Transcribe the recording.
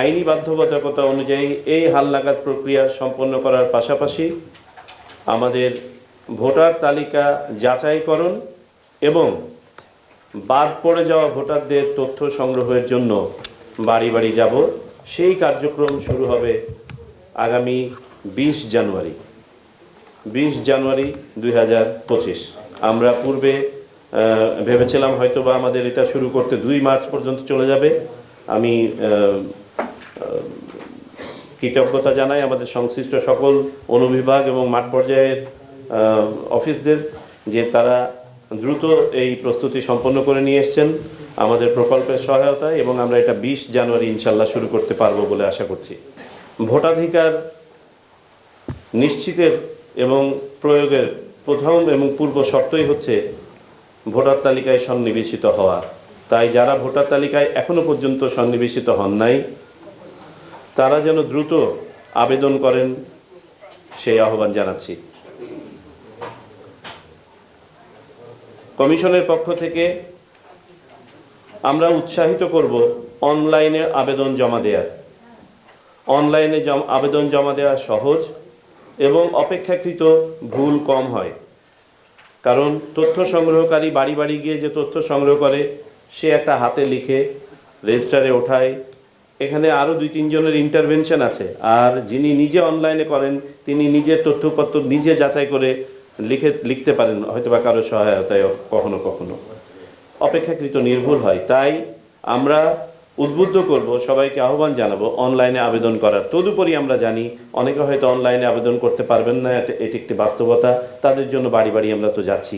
আইনি বাধ্যবাধকতা অনুযায়ী এই হালনাগাদ প্রক্রিয়া সম্পন্ন করার পাশাপাশি আমাদের ভোটার তালিকা যাচাইকরণ এবং বাদ পড়ে যাওয়া ভোটারদের তথ্য সংগ্রহের জন্য বাড়ি বাড়ি যাব। সেই কার্যক্রম শুরু হবে আগামী বিশ জানুয়ারি। বিশ জানুয়ারি দুই হাজার পঁচিশ। আমরা পূর্বে ভেবেছিলাম হয়তোবা আমাদের এটা শুরু করতে দুই মার্চ পর্যন্ত চলে যাবে। আমি কৃতজ্ঞতা জানাই আমাদের সংশ্লিষ্ট সকল অনুবিভাগ এবং মাঠ পর্যায়ের অফিসদের যে তারা দ্রুত এই প্রস্তুতি সম্পন্ন করে নিয়ে এসছেন আমাদের প্রকল্পের সহায়তায় এবং আমরা এটা বিশ জানুয়ারি ইনশাল্লাহ শুরু করতে পারব বলে আশা করছি। ভোটাধিকার নিশ্চিতের এবং প্রয়োগের প্রথম এবং পূর্ব শর্তই হচ্ছে ভোটার তালিকায় সন্নিবেশিত হওয়া। তাই যারা ভোটার তালিকায় এখনও পর্যন্ত সন্নিবেশিত হন নাই তারা যেন দ্রুত আবেদন করেন, সেই আহ্বান জানাচ্ছি। কমিশনের পক্ষ থেকে আমরা উৎসাহিত করব অনলাইনে আবেদন জমা দেওয়ার অনলাইনে আবেদন জমা দেওয়া সহজ এবং অপেক্ষাকৃত ভুল কম হয়। কারণ তথ্য সংগ্রহকারী বাড়ি বাড়ি গিয়ে যে তথ্য সংগ্রহ করে, সে একটা হাতে লিখে রেজিস্টারে ওঠায় এখানে আরও দুই, তিনজনের ইন্টারভেনশন আছে। আর যিনি নিজে অনলাইনে করেন, তিনি নিজের তথ্যপত্র নিজে যাচাই করে লিখে, লিখতে পারেন হয়তো বা কারও সহায়তায় কখনো কখনো। অপেক্ষাকৃত নির্ভুল হয়। তাই আমরা উদ্বুদ্ধ করব, সবাইকে আহ্বান জানাব অনলাইনে আবেদন করার। তদুপরি আমরা জানি, অনেকে হয়তো অনলাইনে আবেদন করতে পারবেন না, এটি একটি বাস্তবতা, তাদের জন্য বাড়ি বাড়ি আমরা তো যাচ্ছি।